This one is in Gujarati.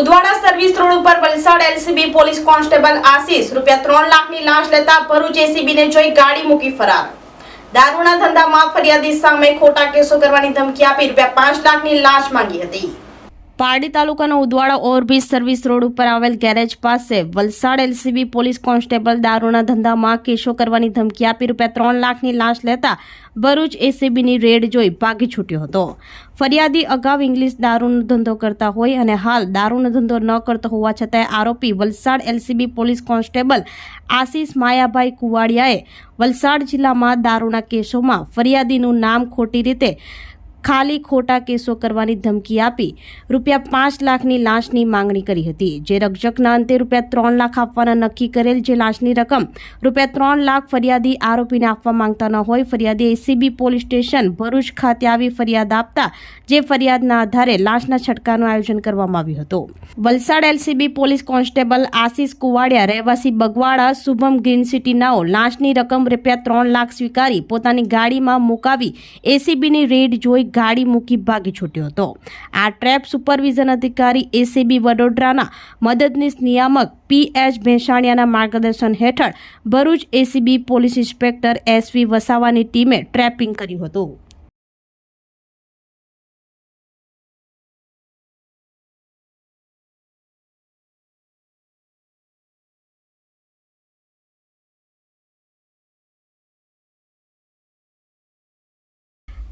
ઉદવાડા સર્વિસ રોડ ઉપર Valsad LCB police constable Ashish રૂપિયા ત્રણ લાખની લાંચ લેતા ભરૂચ એસીબીને જોઈ ગાડી મૂકી ફરાર. દારૂના ધંધામાં ફરિયાદી સામે ખોટા કેસો કરવાની ધમકી આપી રૂપિયા પાંચ લાખની લાંચ માંગી હતી. પારડી તાલુકાના ઉદવાડા ઓવરબ્રિજ સર્વિસ રોડ ઉપર આવેલ ગેરેજ પાસે વલસાડ એલસીબી પોલીસ કોન્સ્ટેબલ દારૂના ધંધામાં કેસો કરવાની ધમકી આપી રૂપિયા ત્રણ લાખની લાંચ લેતા ભરૂચ એસીબીની રેડ જોઈ ભાગી છૂટ્યો હતો. ફરિયાદી અગાઉ ઇંગ્લિશ દારૂનો ધંધો કરતા હોય અને હાલ દારૂનો ધંધો ન કરતો હોવા છતાંય આરોપી Valsad LCB police constable Ashish Mayabhai કુવાડિયાએ Valsad જિલ્લામાં દારૂના કેસોમાં ફરિયાદીનું નામ ખોટી રીતે ખાલી ખોટા કેસો કરવાની ધમકી આપી રૂપિયા પાંચ લાખની લાંચની માંગણી કરી હતી. જે રક્ષકના અંતે રૂપિયા ત્રણ લાખ આપવાના નક્કી કરેલ જે લાંચની રકમ રૂપિયા ત્રણ લાખ ફરિયાદી આરોપીને આપવા માંગતા ન હોય, ફરિયાદી એસીબી પોલીસ સ્ટેશન ભરૂચ ખાતે આવી ફરિયાદ આપતા જે ફરિયાદના આધારે લાંચના છટકાનું આયોજન કરવામાં આવ્યું હતું. Valsad LCB police constable Ashish Kuvadiya, રહેવાસી બગવાડા શુભમ ગ્રીન સિટીનાઓ લાંચની રકમ રૂપિયા ત્રણ લાખ સ્વીકારી પોતાની ગાડીમાં મુકાવી એસીબીની રેડ જોઈ ગાડી મૂકી ભાગી છૂટ્યો હતો. આ ટ્રેપ સુપરવિઝન અધિકારી એસીબી વડોદરાના મદદનીશ નિયામક પી એચ ભેંસાણિયાના માર્ગદર્શન હેઠળ Bharuch ACB police inspector SV વસાવાની ટીમે ટ્રેપિંગ કર્યું હતું.